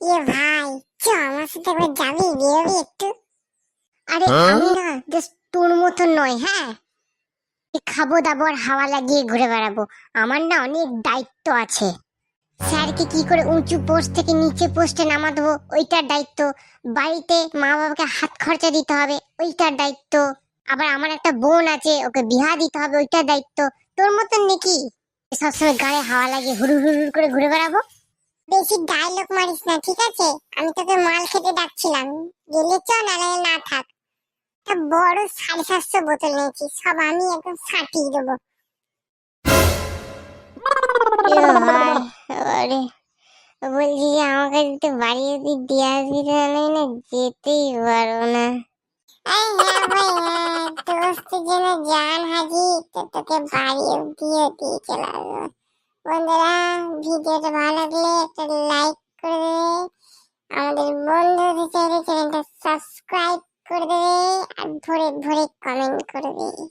এ ভাই চ আমার সাথে একবার যাবি বেরোবি একটু? আরে আমি না জাস্ট তোর মতন নয় হ্যাঁ? খাব দাবো আর হাওয়া লাগিয়ে ঘুরে বেড়াবো। আমার না অনেক দায়িত্ব আছে। স্যারকে কি করে উঁচু পোস্ট থেকে নিচে পোস্টে নামা দেবো ওইটার দায়িত্ব। বাড়িতে মা বাবাকে হাত খরচা দিতে হবে ওইটার দায়িত্ব। আবার আমার একটা বোন আছে ওকে বিহা দিতে হবে ওইটার দায়িত্ব। তোর মতন নাকি? সবসময় গায়ে হাওয়া লাগিয়ে হুড়ু হুড় করে ঘুরে বেড়াবো? বেশি ডায়লগ মারিস না ঠিক আছে? আমি তোকে মাল খেতে ডাকছিলাম। গেলে চ নাহলে না থাক। তা বড় সাড়ে সাতশো বোতল নিয়েছি সব আমি একদম ফাটিয়ে দেবো। বলছি যে আমাকে যদি বাড়ি যদি দিয়ে আসবি তাহলে না যেতেই পারব না। এই ভাই দোস্ত যেন জান হাজি তো তোকে বাড়ি দিয়ে চলে আসব। বন্ধুরা, ভিডিওটা ভালো লাগলে একটা লাইক করে দেবে, আমাদের বন্ধুদের চ্যানেলটা সাবস্ক্রাইব করে দেবে, আর ভরে ভরে কমেন্ট করে দেবে।